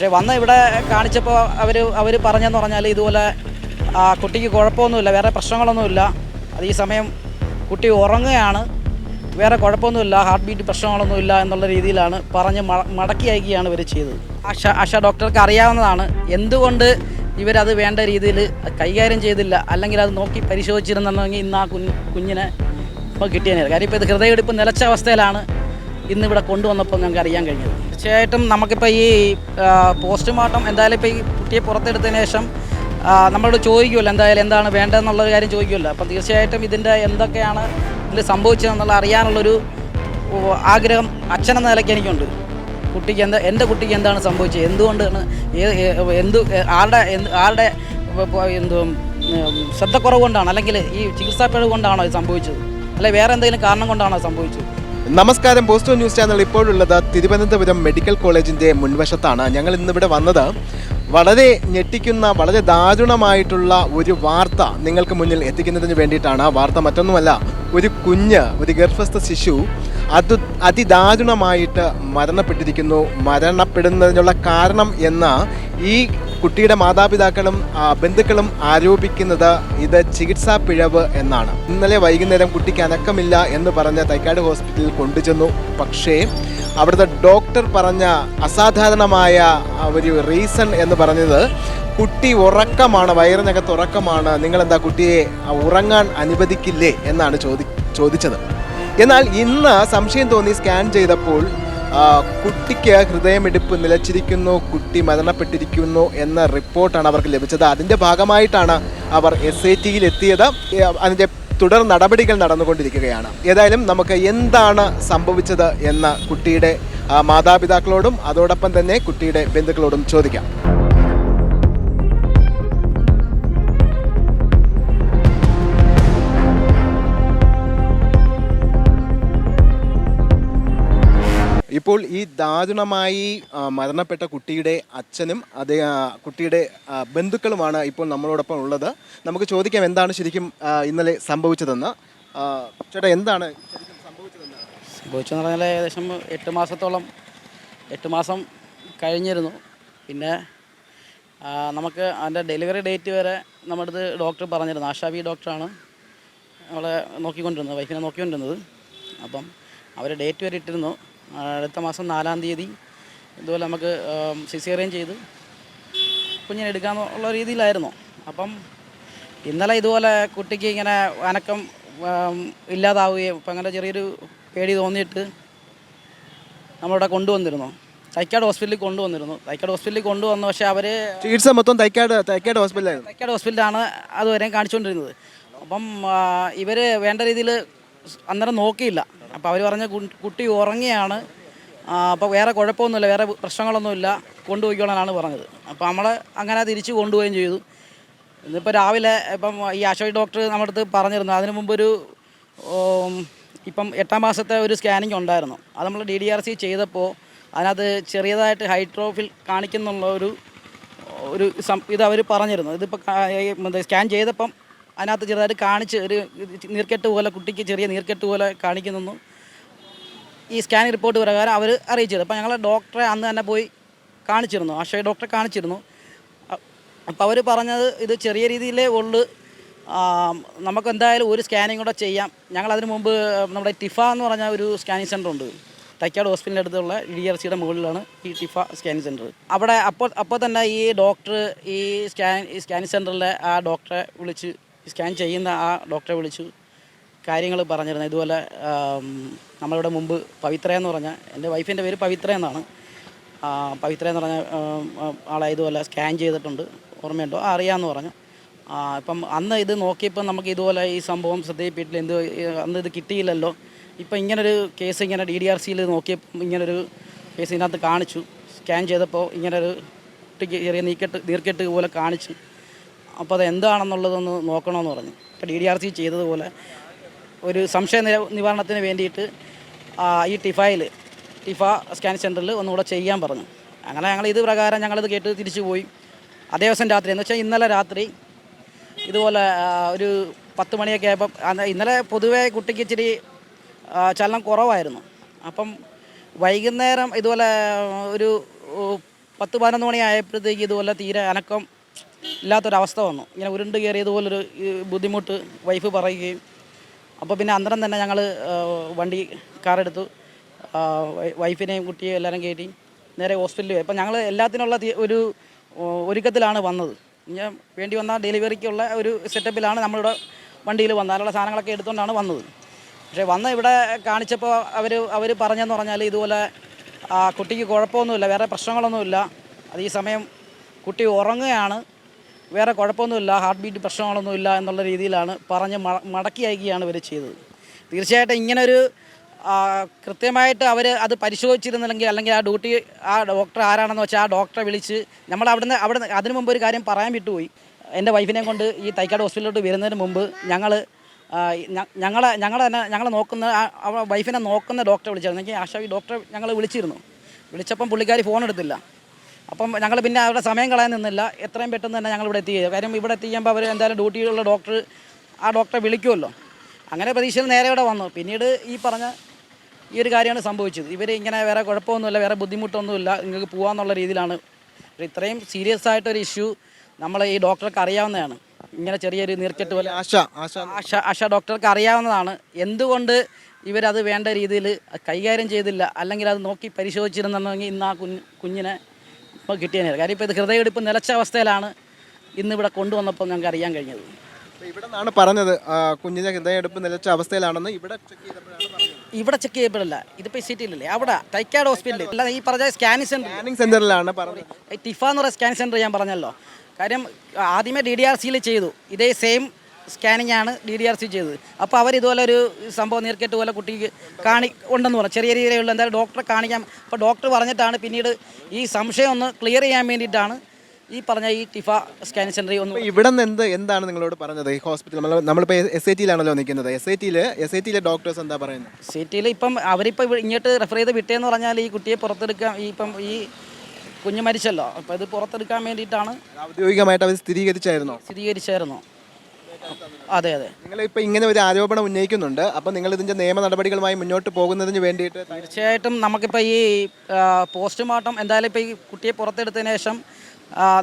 പക്ഷേ വന്ന് ഇവിടെ കാണിച്ചപ്പോൾ അവർ അവർ പറഞ്ഞെന്ന് പറഞ്ഞാൽ ഇതുപോലെ കുട്ടിക്ക് കുഴപ്പമൊന്നുമില്ല വേറെ പ്രശ്നങ്ങളൊന്നുമില്ല. അത് ഈ സമയം കുട്ടി ഉറങ്ങുകയാണ്. വേറെ കുഴപ്പമൊന്നുമില്ല ഹാർട്ട് ബീറ്റ് പ്രശ്നങ്ങളൊന്നുമില്ല എന്നുള്ള രീതിയിലാണ് പറഞ്ഞ് മടക്കി അയക്കുകയാണ് ഇവർ ചെയ്തത്. ആശ ആശ ഡോക്ടർക്ക് അറിയാവുന്നതാണ്. എന്തുകൊണ്ട് ഇവരത് വേണ്ട രീതിയിൽ കൈകാര്യം ചെയ്തില്ല? അല്ലെങ്കിൽ അത് നോക്കി പരിശോധിച്ചിരുന്നെങ്കിൽ ഇന്ന് ആ കുഞ്ഞിനെ ഇപ്പോൾ കിട്ടിയേനെ. കാര്യം ഇപ്പോൾ ഇത് ഹൃദയമെടുപ്പ് നിലച്ച അവസ്ഥയിലാണ്. ഇന്നിവിടെ കൊണ്ടുവന്നപ്പോൾ ഞങ്ങൾക്ക് അറിയാൻ കഴിഞ്ഞത്. തീർച്ചയായിട്ടും നമുക്കിപ്പോൾ ഈ പോസ്റ്റ്മോർട്ടം എന്തായാലും ഇപ്പോൾ ഈ കുട്ടിയെ പുറത്തെടുത്തതിന് ശേഷം നമ്മളോട് ചോദിക്കുമല്ലോ എന്തായാലും എന്താണ് വേണ്ടതെന്നുള്ള കാര്യം ചോദിക്കുമല്ലോ. അപ്പം തീർച്ചയായിട്ടും ഇതിന്റെ എന്തൊക്കെയാണ് ഇതിൽ സംഭവിച്ചതെന്നുള്ള അറിയാനുള്ളൊരു ആഗ്രഹം അച്ഛനെന്ന നിലയ്ക്ക് എനിക്കുണ്ട്. കുട്ടിക്ക് എന്താ എന്റെ കുട്ടിക്ക് എന്താണ് സംഭവിച്ചത്? എന്തുകൊണ്ടാണ് ഏത് എന്ത് ആരുടെ എന്ത് ആരുടെ എന്ത് ശ്രദ്ധക്കുറവ് കൊണ്ടാണ് അല്ലെങ്കിൽ ഈ ചികിത്സാപ്പിഴവ് കൊണ്ടാണോ ഇത് സംഭവിച്ചത്? അല്ലെ വേറെ എന്തെങ്കിലും കാരണം കൊണ്ടാണോ സംഭവിച്ചത്? നമസ്കാരം. പോസ്റ്റോ ന്യൂസ് ചാനൽ ഇപ്പോഴുള്ളത് തിരുവനന്തപുരം മെഡിക്കൽ കോളേജിന്റെ മുൻവശത്താണ്. ഞങ്ങൾ ഇന്നിവിടെ വന്നത് വളരെ ഞെട്ടിക്കുന്ന വളരെ ദാരുണമായിട്ടുള്ള ഒരു വാർത്ത നിങ്ങൾക്ക് മുന്നിൽ എത്തിക്കുന്നതിന് വേണ്ടിയിട്ടാണ്. വാർത്ത മറ്റൊന്നുമല്ല ഒരു കുഞ്ഞ് ഒരു ഗർഭസ്ഥ ശിശു അത് അതിദാരുണമായിട്ട് മരണപ്പെട്ടിരിക്കുന്നു. മരണപ്പെടുന്നതിനുള്ള കാരണം എന്ന ഈ കുട്ടിയുടെ മാതാപിതാക്കളും ബന്ധുക്കളും ആരോപിക്കുന്നത് ഇത് ചികിത്സാ പിഴവ് എന്നാണ്. ഇന്നലെ വൈകുന്നേരം കുട്ടിക്ക് അനക്കമില്ല എന്ന് പറഞ്ഞ തൈക്കാട് ഹോസ്പിറ്റലിൽ കൊണ്ടുചെന്നു. പക്ഷേ അവിടുത്തെ ഡോക്ടർ പറഞ്ഞ അസാധാരണമായ ഒരു റീസൺ എന്ന് പറഞ്ഞത് കുട്ടി ഉറക്കമാണ് വയറിനകത്ത് ഉറക്കമാണ്. നിങ്ങളെന്താ കുട്ടിയെ ഉറങ്ങാൻ അനുവദിക്കില്ലേ എന്നാണ് ചോദി ചോദിച്ചത്. എന്നാൽ ഇന്ന് സംശയം തോന്നി സ്കാൻ ചെയ്തപ്പോൾ കുട്ടിക്ക് ഹൃദയമിടിപ്പ് നിലച്ചിരിക്കുന്നു കുട്ടി മരണപ്പെട്ടിരിക്കുന്നു എന്ന റിപ്പോർട്ടാണ് അവർക്ക് ലഭിച്ചത്. അതിന്റെ ഭാഗമായിട്ടാണ് അവർ എസ് ഐ ടിയിൽ എത്തിയത്. അതിന്റെ തുടർ നടപടികൾ നടന്നുകൊണ്ടിരിക്കുകയാണ്. ഏതായാലും നമുക്ക് എന്താണ് സംഭവിച്ചത് എന്ന് കുട്ടിയുടെ മാതാപിതാക്കളോടും അതോടൊപ്പം തന്നെ കുട്ടിയുടെ ബന്ധുക്കളോടും ചോദിക്കാം. ഇപ്പോൾ ഈ ദാരുണമായി മരണപ്പെട്ട കുട്ടിയുടെ അച്ഛനും അതേ കുട്ടിയുടെ ബന്ധുക്കളുമാണ് ഇപ്പോൾ നമ്മളോടൊപ്പം ഉള്ളത്. നമുക്ക് ചോദിക്കാം എന്താണ് ശരിക്കും ഇന്നലെ സംഭവിച്ചതെന്ന്. ചേട്ടാ എന്താണ് സംഭവിച്ചതെന്ന്? പറഞ്ഞാൽ ഏകദേശം എട്ട് മാസത്തോളം എട്ട് മാസം കഴിഞ്ഞിരുന്നു. പിന്നെ നമുക്ക് അതിന്റെ ഡെലിവറി ഡേറ്റ് വരെ നമ്മുടെ അടുത്ത് ഡോക്ടർ പറഞ്ഞിരുന്നു. ആശാവി ഡോക്ടറാണ് അവളെ നോക്കിക്കൊണ്ടിരുന്നത് വൈഫിനെ നോക്കിക്കൊണ്ടിരുന്നത്. അപ്പം അവർ ഡേറ്റ് വരെ ഇട്ടിരുന്നു. അടുത്ത മാസം നാലാം തീയതി ഇതുപോലെ നമുക്ക് സിസേറിയൻ ചെയ്ത് കുഞ്ഞിനെ എടുക്കാമെന്നുള്ള രീതിയിലായിരുന്നു. അപ്പം ഇന്നലെ ഇതുപോലെ കുട്ടിക്ക് ഇങ്ങനെ അനക്കം ഇല്ലാതാവുകയും ഇപ്പം അങ്ങനെ ചെറിയൊരു പേടി തോന്നിയിട്ട് നമ്മളിവിടെ കൊണ്ടുവന്നിരുന്നു. തൈക്കാട് ഹോസ്പിറ്റലിൽ കൊണ്ടുവന്നിരുന്നു. തൈക്കാട് ഹോസ്പിറ്റലിൽ കൊണ്ടുവന്നു പക്ഷേ അവർ ചികിത്സ മൊത്തം തൈക്കാട് തൈക്കാട് ഹോസ്പിറ്റലായിരുന്നു തൈക്കാട് ഹോസ്പിറ്റലാണ് അതുവരെയും കാണിച്ചുകൊണ്ടിരുന്നത്. അപ്പം ഇവർ വേണ്ട രീതിയിൽ അന്നേരം നോക്കിയില്ല. അപ്പോൾ അവർ പറഞ്ഞ കുട്ടി ഉറങ്ങിയാണ്. അപ്പോൾ വേറെ കുഴപ്പമൊന്നുമില്ല വേറെ പ്രശ്നങ്ങളൊന്നുമില്ല. കൊണ്ടുപോയിക്കോളാനാണ് പറഞ്ഞത്. അപ്പോൾ നമ്മൾ അങ്ങനെ തിരിച്ച് കൊണ്ടുപോവുകയും ചെയ്തു. ഇന്നിപ്പോൾ രാവിലെ ഇപ്പം ഈ ആശോയ് ഡോക്ടർ നമ്മുടെ അടുത്ത് പറഞ്ഞിരുന്നു. അതിനു മുമ്പൊരു ഇപ്പം എട്ടാം മാസത്തെ ഒരു സ്കാനിങ് ഉണ്ടായിരുന്നു. അത് നമ്മൾ ഡി ഡി ആർ സി ചെയ്തപ്പോൾ അതിനകത്ത് ചെറിയതായിട്ട് ഹൈഡ്രോഫിൽ കാണിക്കുന്നുള്ള ഒരു ഒരു ഇത് അവർ പറഞ്ഞിരുന്നു. ഇതിപ്പോൾ സ്കാൻ ചെയ്തപ്പം അതിനകത്ത് ചെറുതായിട്ട് കാണിച്ച് ഒരു നീർക്കെട്ട് പോലെ കുട്ടിക്ക് ചെറിയ നീർക്കെട്ട് പോലെ കാണിക്കുന്നു ഈ സ്കാനിങ് റിപ്പോർട്ട് പ്രകാരം അവർ അറിയിച്ചത് അപ്പോൾ ഞങ്ങൾ ഡോക്ടറെ അന്ന് തന്നെ പോയി കാണിച്ചിരുന്നു. അക്ഷയ ഡോക്ടറെ കാണിച്ചിരുന്നു. അപ്പോൾ അവർ പറഞ്ഞത് ഇത് ചെറിയ രീതിയിലേ ഉള്ളു. നമുക്ക് എന്തായാലും ഒരു സ്കാനിങ് കൂടെ ചെയ്യാം. ഞങ്ങൾ അതിന് മുമ്പ് നമ്മുടെ ടിഫ എന്ന് പറഞ്ഞ ഒരു സ്കാനിങ് സെന്റർ ഉണ്ട്. തൈക്കാട് ഹോസ്പിറ്റലിന്റെ അടുത്തുള്ള ഡി ആർ സിയുടെ മുകളിലാണ് ഈ ടിഫ സ്കാനിങ് സെന്റർ അവിടെ അപ്പോൾ അപ്പോൾ തന്നെ ഈ ഡോക്ടർ ഈ സ്കാൻ സ്കാനിങ് സെന്ററിലെ ആ ഡോക്ടറെ വിളിച്ച് സ്കാൻ ചെയ്യുന്ന ആ ഡോക്ടറെ വിളിച്ചു. കാര്യങ്ങൾ പറഞ്ഞിരുന്നു. ഇതുപോലെ നമ്മളിവിടെ മുമ്പ് പവിത്ര എന്ന് പറഞ്ഞ എന്റെ വൈഫിന്റെ പേര് പവിത്ര എന്നാണ്. പവിത്ര എന്ന് പറഞ്ഞ ആളെ ഇതുപോലെ സ്കാൻ ചെയ്തിട്ടുണ്ട്. ഓർമ്മയുണ്ടോ? ആ, അറിയാമെന്ന് പറഞ്ഞു. ഇപ്പം അന്ന് ഇത് നോക്കിയപ്പോൾ നമുക്ക് ഇതുപോലെ ഈ സംഭവം ശ്രദ്ധയിൽപ്പെട്ടില്ല. എന്ത് അന്ന് ഇത് കിട്ടിയില്ലല്ലോ. ഇപ്പം ഇങ്ങനൊരു കേസ് ഇങ്ങനെ ഡി ഡി ആർ സിയിൽ നോക്കിയപ്പോൾ ഇങ്ങനൊരു കേസ് ഇതിനകത്ത് കാണിച്ചു. സ്കാൻ ചെയ്തപ്പോൾ ഇങ്ങനൊരു ചെറിയ നീക്കെട്ട് നീർക്കെട്ട് പോലെ കാണിച്ചു. അപ്പോൾ അത് എന്താണെന്നുള്ളതൊന്ന് നോക്കണമെന്ന് പറഞ്ഞു. ഇപ്പോൾ ഡി ഡി ആർ സി ചെയ്തതുപോലെ ഒരു സംശയ നിവാരണത്തിന് വേണ്ടിയിട്ട് ഈ ടിഫയിൽ ടിഫ സ്കാൻ സെന്ററിൽ ഒന്നുകൂടെ ചെയ്യാൻ പറഞ്ഞു. അങ്ങനെ ഞങ്ങൾ ഇത് പ്രകാരം ഞങ്ങളിത് കേട്ട് തിരിച്ചു പോയി. അതേ ദിവസം രാത്രി എന്ന് വെച്ചാൽ ഇന്നലെ രാത്രി ഇതുപോലെ ഒരു പത്ത് മണിയൊക്കെ ആയപ്പോൾ ഇന്നലെ പൊതുവേ കുട്ടിക്ക് ഇച്ചിരി ചലനം കുറവായിരുന്നു. അപ്പം വൈകുന്നേരം ഇതുപോലെ ഒരു പത്ത് പതിനൊന്ന് മണി ആയപ്പോഴത്തേക്ക് ഇതുപോലെ തീരെ അനക്കം ഇല്ലാത്തൊരവസ്ഥ വന്നു. ഇങ്ങനെ ഉരുണ്ട് കയറിയതുപോലൊരു ബുദ്ധിമുട്ട് വൈഫ് പറയുകയും. അപ്പോൾ പിന്നെ അന്നേരം തന്നെ ഞങ്ങൾ വണ്ടി കാറെടുത്തു. വൈഫിനെയും കുട്ടിയെയും എല്ലാവരും കയറ്റി നേരെ ഹോസ്പിറ്റലിൽ പോയി. അപ്പം ഞങ്ങൾ എല്ലാത്തിനുള്ള ഒരു ഒരുക്കത്തിലാണ് വന്നത്. ഞാൻ വേണ്ടി വന്ന ഡെലിവറിക്കുള്ള ഒരു സെറ്റപ്പിലാണ് നമ്മളിവിടെ വണ്ടിയിൽ വന്നത്. അതിനുള്ള സാധനങ്ങളൊക്കെ എടുത്തുകൊണ്ടാണ് വന്നത്. പക്ഷേ വന്ന് ഇവിടെ കാണിച്ചപ്പോൾ അവർ അവർ പറഞ്ഞതെന്ന് പറഞ്ഞാൽ ഇതുപോലെ കുട്ടിക്ക് കുഴപ്പമൊന്നുമില്ല വേറെ പ്രശ്നങ്ങളൊന്നുമില്ല. അത് ഈ സമയം കുട്ടി ഉറങ്ങുകയാണ്. വേറെ കുഴപ്പമൊന്നുമില്ല. ഹാർട്ട് ബീറ്റ് പ്രശ്നങ്ങളൊന്നുമില്ല എന്നുള്ള രീതിയിലാണ് പറഞ്ഞ് മടക്കി അയക്കുകയാണ് ഇവർ ചെയ്തത്. തീർച്ചയായിട്ടും ഇങ്ങനൊരു കൃത്യമായിട്ട് അവർ അത് പരിശോധിച്ചിരുന്നില്ലെങ്കിൽ അല്ലെങ്കിൽ ആ ഡ്യൂട്ടി ആ ഡോക്ടർ ആരാണെന്ന് വെച്ചാൽ ആ ഡോക്ടറെ വിളിച്ച് നമ്മൾ അവിടുന്ന് അവിടെ അതിന് മുമ്പ് ഒരു കാര്യം പറയാൻ വിട്ടുപോയി. എന്റെ വൈഫിനെ കൊണ്ട് ഈ തൈക്കാട് ഹോസ്പിറ്റലിലോട്ട് വരുന്നതിന് മുമ്പ് ഞങ്ങൾ ഞങ്ങളെ ഞങ്ങളെ തന്നെ ഞങ്ങളെ നോക്കുന്ന വൈഫിനെ നോക്കുന്ന ഡോക്ടറെ വിളിച്ചായിരുന്നു. എനിക്ക് ആശാ ഈ ഡോക്ടറെ ഞങ്ങൾ വിളിച്ചിരുന്നു. വിളിച്ചപ്പം പുള്ളിക്കാരി ഫോൺ എടുത്തില്ല. അപ്പം ഞങ്ങൾ പിന്നെ അവിടെ സമയം കളയാൻ നിന്നില്ല. എത്രയും പെട്ടെന്ന് തന്നെ ഞങ്ങൾ ഇവിടെ എത്തി കാര്യം ഇവിടെ എത്തിക്കുമ്പോൾ അവർ എന്തായാലും ഡ്യൂട്ടിയിലുള്ള ഡോക്ടർ ആ ഡോക്ടറെ വിളിക്കുമല്ലോ. അങ്ങനെ പ്രതീക്ഷയിൽ നേരെ ഇവിടെ വന്നു. പിന്നീട് ഈ പറഞ്ഞ ഈ ഒരു കാര്യമാണ് സംഭവിച്ചത്. ഇവർ ഇങ്ങനെ വേറെ കുഴപ്പമൊന്നുമില്ല വേറെ ബുദ്ധിമുട്ടൊന്നുമില്ല നിങ്ങൾക്ക് പോകാമെന്നുള്ള രീതിയിലാണ്. ഇത്രയും സീരിയസ് ആയിട്ടൊരു ഇഷ്യൂ നമ്മൾ ഈ ഡോക്ടർക്ക് അറിയാവുന്നതാണ്. ഇങ്ങനെ ചെറിയൊരു നീർക്കെട്ട് പോലെ ആശ ആശ. ആശ ആശ ഡോക്ടർക്ക് അറിയാവുന്നതാണ്. എന്തുകൊണ്ട് ഇവരത് വേണ്ട രീതിയിൽ കൈകാര്യം ചെയ്തില്ല? അല്ലെങ്കിൽ അത് നോക്കി പരിശോധിച്ചിരുന്നെങ്കിൽ ഇന്ന് ആ കുഞ്ഞിനെ ഇപ്പോൾ കിട്ടിയതിനെ കാര്യം ഇപ്പോൾ ഇത് ഹൃദയമെടുപ്പ് നിലച്ച അവസ്ഥയിലാണ് ഇന്നിവിടെ കൊണ്ടുവന്നപ്പോൾ ഞങ്ങൾക്ക് അറിയാൻ കഴിഞ്ഞത്. ഇവിടെ നിന്നാണ് പറഞ്ഞത് കുഞ്ഞിന്റെ ഹൃദയമെടുപ്പ് നിലച്ച അവസ്ഥയിലാണെന്ന് ഇവിടെ ഇവിടെ ചെക്ക് ചെയ്യപ്പെടില്ല. ഇതിപ്പോൾ സിറ്റിയിലല്ലേ അവിടെ തൈക്കാട് ഹോസ്പിറ്റലിൽ അല്ല ഈ പറഞ്ഞ സ്കാനിങ് സെന്റർ സ്കാനിങ് സെന്ററിലാണ് പറഞ്ഞത്. ടിഫ എന്ന് പറയുന്ന സ്കാനിങ് സെന്റർ ഞാൻ പറഞ്ഞല്ലോ. കാര്യം ആദ്യമേ ഡി ഡി ആർ സിയിൽ ചെയ്തു. ഇതേ സെയിം സ്കാനിങ് ആണ് ഡി ഡി ആർ സി ചെയ്തത്. അപ്പോൾ അവർ ഇതുപോലെ ഒരു സംഭവം നീർക്കെട്ട് പോലെ കുട്ടിക്ക് കാണി ഉണ്ടെന്ന് പറഞ്ഞു. ചെറിയ രീതിയിലുള്ള എന്തായാലും ഡോക്ടറെ കാണിക്കാം അപ്പോൾ ഡോക്ടർ പറഞ്ഞിട്ടാണ് പിന്നീട് ഈ സംശയം ഒന്ന് ക്ലിയർ ചെയ്യാൻ വേണ്ടിയിട്ടാണ് ഈ പറഞ്ഞ ഈ ടിഫ സ്കാനിങ് സെന്ററിൽ ഒന്ന് ഇവിടെ നിന്ന് എന്ത് എന്താണ് നിങ്ങളോട് പറഞ്ഞത്? ഈ ഹോസ്പിറ്റൽ നമ്മൾ നമ്മളിപ്പോൾ എസ് ഐ ടിയിലാണല്ലോ നിൽക്കുന്നത്. എസ് ഐ ടിയിൽ എസ് ഐ ടിയിലെ ഡോക്ടേഴ്സ് എന്താ പറയുന്നത്? സിറ്റിയിൽ ഇപ്പം അവരിപ്പോൾ ഇങ്ങോട്ട് റെഫർ ചെയ്ത് വിട്ടേന്ന് പറഞ്ഞാൽ ഈ കുട്ടിയെ പുറത്തെടുക്കാം ഈ ഇപ്പം ഈ കുഞ്ഞ് മരിച്ചല്ലോ. അപ്പോൾ ഇത് പുറത്തെടുക്കാൻ വേണ്ടിയിട്ടാണ് ഔദ്യോഗികമായിട്ട് അവർ സ്ഥിരീകരിച്ചായിരുന്നോ? സ്ഥിരീകരിച്ചായിരുന്നു? അതെ അതെ. നിങ്ങൾ നിങ്ങളിപ്പോൾ ഇങ്ങനെ ഒരു ആരോപണം ഉന്നയിക്കുന്നുണ്ട്. അപ്പോൾ നിങ്ങൾ ഇതിന്റെ നിയമ നടപടികളുമായി മുന്നോട്ട് പോകുന്നതിന് വേണ്ടിയിട്ട് തീർച്ചയായിട്ടും നമുക്കിപ്പോൾ ഈ പോസ്റ്റ്മോർട്ടം എന്തായാലും ഇപ്പൊ ഈ കുട്ടിയെ പുറത്തെടുത്തതിന് ശേഷം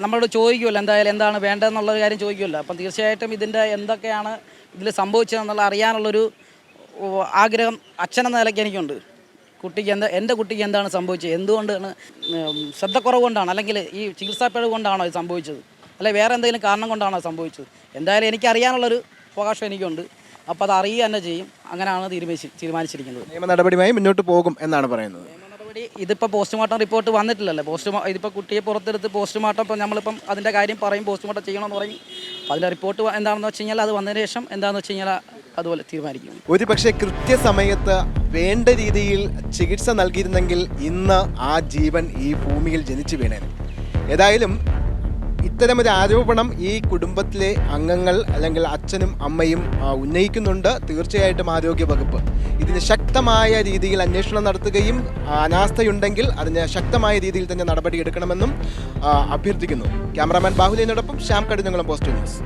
നമ്മളോട് ചോദിക്കുമല്ലോ എന്തായാലും എന്താണ് വേണ്ടതെന്നുള്ള ഒരു കാര്യം ചോദിക്കുമല്ലോ. അപ്പം തീർച്ചയായിട്ടും ഇതിന്റെ എന്തൊക്കെയാണ് ഇതിൽ സംഭവിച്ചതെന്നുള്ള അറിയാനുള്ളൊരു ആഗ്രഹം അച്ഛനെന്ന നിലയ്ക്ക് എനിക്കുണ്ട്. കുട്ടിക്ക് എന്താ എന്റെ കുട്ടിക്ക് എന്താണ് സംഭവിച്ചത്? എന്തുകൊണ്ടാണ് ശ്രദ്ധക്കുറവ് കൊണ്ടാണ് അല്ലെങ്കിൽ ഈ ചികിത്സാപ്പിഴവ് കൊണ്ടാണോ ഇത് സംഭവിച്ചത്? അല്ലെ വേറെ എന്തെങ്കിലും കാരണം കൊണ്ടാണോ സംഭവിച്ചത്? എന്തായാലും എനിക്ക് അറിയാനുള്ളൊരു അവകാശം എനിക്കുണ്ട്. അപ്പോൾ അത് അറിയുക തന്നെ ചെയ്യും. അങ്ങനെയാണ് തീരുമാനിച്ച് തീരുമാനിച്ചിരിക്കുന്നത്. നിയമ നടപടിയുമായി മുന്നോട്ട് പോകും എന്നാണ് പറയുന്നത്. നിയമ നടപടി ഇതിപ്പോൾ പോസ്റ്റ്മോർട്ടം റിപ്പോർട്ട് വന്നിട്ടില്ലല്ലോ. പോസ്റ്റ്മോ ഇതിപ്പോൾ കുട്ടിയെ പുറത്തെടുത്ത് പോസ്റ്റ്മോർട്ടം ഇപ്പോൾ നമ്മളിപ്പം അതിന്റെ കാര്യം പറയും പോസ്റ്റ്മോർട്ടം ചെയ്യണമെന്ന് പറയും. അതിന്റെ റിപ്പോർട്ട് എന്താണെന്ന് വെച്ച് കഴിഞ്ഞാൽ അത് വന്നതിന് ശേഷം എന്താണെന്ന് വെച്ച് കഴിഞ്ഞാൽ അതുപോലെ തീരുമാനിക്കും. ഒരു പക്ഷേ കൃത്യസമയത്ത് വേണ്ട രീതിയിൽ ചികിത്സ നൽകിയിരുന്നെങ്കിൽ ഇന്ന് ആ ജീവൻ ഈ ഭൂമിയിൽ ജനിച്ചു വീണേനെ. ഏതായാലും ഇത്തരമൊരു ആരോപണം ഈ കുടുംബത്തിലെ അംഗങ്ങൾ അല്ലെങ്കിൽ അച്ഛനും അമ്മയും ഉന്നയിക്കുന്നുണ്ട്. തീർച്ചയായിട്ടും ആരോഗ്യ വകുപ്പ് ഇതിന് ശക്തമായ രീതിയിൽ അന്വേഷണം നടത്തുകയും അനാസ്ഥയുണ്ടെങ്കിൽ അതിന് ശക്തമായ രീതിയിൽ തന്നെ നടപടിയെടുക്കണമെന്നും അഭ്യർത്ഥിക്കുന്നു. ക്യാമറാമാൻ ബാഹുലിനോടൊപ്പം ശ്യാം കടിഞ്ഞങ്ങളും പോസ്റ്റ് ന്യൂസ്.